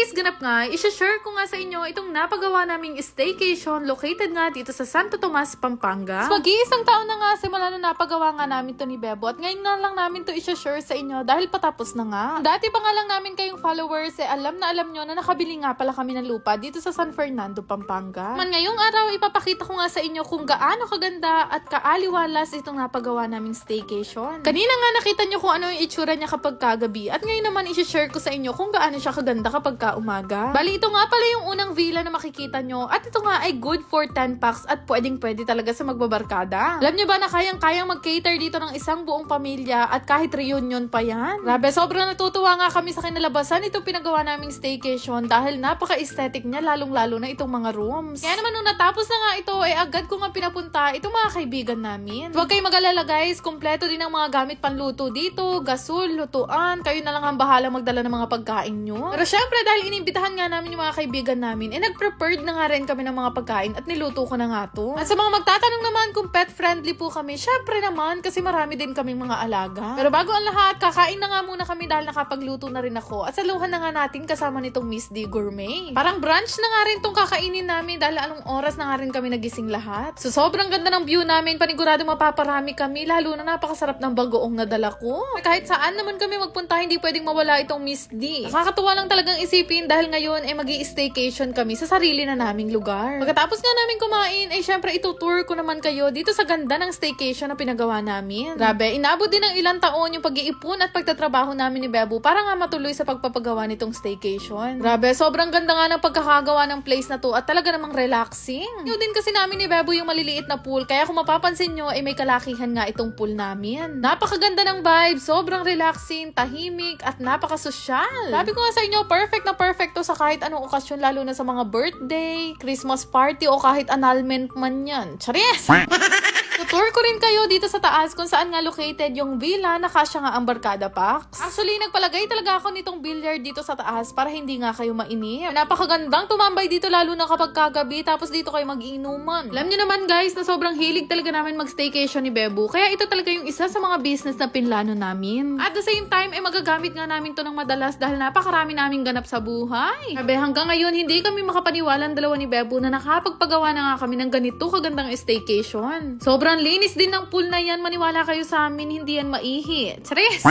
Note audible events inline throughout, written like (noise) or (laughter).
today's ganap nga, isha-share ko nga sa inyo itong napagawa naming staycation located nga dito sa Santo Tomas, Pampanga. So, mag-iisang taon na nga simula na napagawa nga namin to ni Bebo at ngayon nga lang namin to isha-share sa inyo dahil patapos na nga. Dati pa nga lang namin kayong followers eh alam na alam nyo na nakabili nga pala kami ng lupa dito sa San Fernando, Pampanga. Man ngayong araw, ipapakita ko nga sa inyo kung gaano kaganda at kaaliwalas itong napagawa naming staycation. Kanina nga nakita nyo kung ano yung itsura niya kapag kagabi at ngayon naman isha-share ko sa inyo kung gaano siya kaganda kapag ka umaga. Bali, ito nga pala yung unang villa na makikita nyo at ito nga ay good for 10 packs at pwedeng pwede talaga sa magbabarkada. Alam nyo ba na kayang-kayang mag-cater dito ng isang buong pamilya at kahit reunion pa yan? Grabe, sobrang natutuwa nga kami sa kinalabasan itong pinagawa naming staycation dahil napaka-aesthetic niya lalong-lalo na itong mga rooms. Kaya naman nung natapos na nga ito, ay agad ko nga pinapunta itong mga kaibigan namin. Huwag kayong mag-alala guys, kompleto din ang mga gamit panluto dito, gasol, lutuan, kayo na lang ang bahala magdala ng mga pagkain nyo. Pero syempre, dahil inimbitahan nga namin yung mga kaibigan namin, eh nag-prepared na nga rin kami ng mga pagkain at niluto ko na nga to. At sa mga magtatanong naman kung pet friendly po kami, syempre naman kasi marami din kaming mga alaga. Pero bago ang lahat, kakain na nga muna kami dahil nakapagluto na rin ako. At saluhan na nga natin kasama nitong Miss D Gourmet. Parang brunch na nga rin tong kakainin namin dahil anong oras na nga rin kami nagising lahat. So sobrang ganda ng view namin, panigurado mapaparami kami, lalo na napakasarap ng bagoong nadala ko. Kahit saan naman kami magpunta, hindi pwedeng mawala itong Miss D. Nakakatuwa lang talagang isipin dahil ngayon ay magi staycation kami sa sarili na naming lugar. Pagkatapos nga namin kumain, ay syempre itutour ko naman kayo dito sa ganda ng staycation na pinagawa namin. Grabe, inabot din ng ilang taon yung pag-iipon at pagtatrabaho namin ni Bebo para nga matuloy sa pagpapagawa nitong staycation. Grabe, sobrang ganda nga ng pagkakagawa ng place na to at talaga namang relaxing. Yung din kasi namin ni Bebo yung maliliit na pool, kaya kung mapapansin nyo, ay may kalakihan nga itong pool namin. Napakaganda ng vibe, sobrang relaxing, tahimik, at napakasosyal. Sabi ko nga sa inyo, perfect na perfect to sa kahit anong okasyon, lalo na sa mga birthday, Christmas party, o kahit annulment man yan. Charis! (laughs) Tutour ko rin kayo dito sa taas kung saan nga located yung villa na kasya nga ang barkada packs. Actually, nagpalagay talaga ako nitong billiard dito sa taas para hindi nga kayo mainip. Napakagandang tumambay dito lalo na kapag kagabi tapos dito kayo mag-iinuman. Alam niyo naman guys na sobrang hilig talaga namin mag-staycation ni Bebo kaya ito talaga yung isa sa mga business na pinlano namin. At the same time, ay magagamit nga namin to ng madalas dahil napakarami naming ganap sa buhay. Sabi hanggang ngayon, hindi kami makapaniwala ang dalawa ni Bebo na nakapagpagawa na nga kami ng ganito kagandang staycation. Sobrang linis din ng pool na yan. Maniwala kayo sa amin, hindi yan maihi. Charis!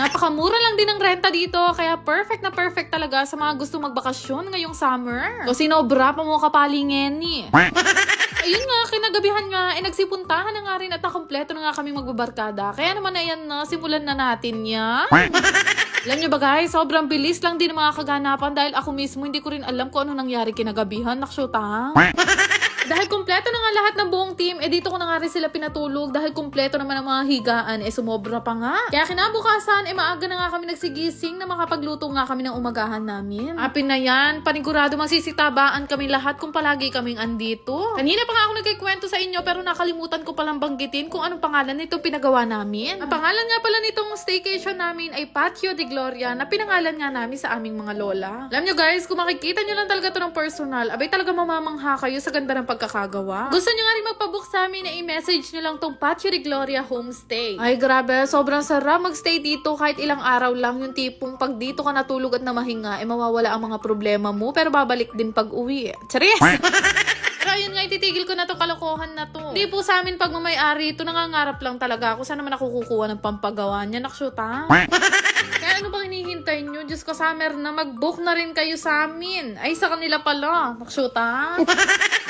Napakamura lang din ng renta dito, kaya perfect na perfect talaga sa mga gusto magbakasyon ngayong summer. So sinobra pa mo kapalingen ni. Ayun nga, kinagabihan nga, eh nagsipuntahan na nga rin at nakompleto na nga kaming magbabarkada. Kaya naman ayan na, simulan na natin yan. Alam nyo ba guys, sobrang bilis lang din mga kaganapan dahil ako mismo hindi ko rin alam kung ano nangyari kinagabihan. Naksyuta. Dahil kumpleto na nga lahat ng buong team, eh dito ko na nga rin sila pinatulog dahil kumpleto naman ang mga higaan, eh sumobra pa nga. Kaya kinabukasan, eh maaga na nga kami nagsigising na makapagluto nga kami ng umagahan namin. Apin na yan, panigurado masisitabaan kami lahat kung palagi kaming andito. Kanina pa nga ako nagkikwento sa inyo pero nakalimutan ko palang banggitin kung anong pangalan nito pinagawa namin. Ang pangalan nga pala nitong staycation namin ay Patio de Gloria na pinangalan nga namin sa aming mga lola. Alam nyo guys, kung makikita nyo lang talaga to ng personal, abay talaga mamamangha kayo sa ganda ng pagkakagawa. Gusto nyo nga rin magpabook sa amin na i-message nyo lang tong Patio de Gloria Homestay. Ay grabe, sobrang sarap magstay dito kahit ilang araw lang yung tipong pag dito ka natulog at namahinga, eh mawawala ang mga problema mo pero babalik din pag uwi. Charis! (laughs) Pero ayun nga, ititigil ko na to kalokohan na to. Hindi po sa amin pag mamay-ari, ito nangangarap lang talaga ako. Saan naman ako kukuha ng pampagawa niya? Nakshoot ha? (laughs) Kaya ano bang hinihintay nyo? Diyos ko, summer na, mag-book na rin kayo sa amin. Ay, sa kanila pala. Nakshoot (laughs)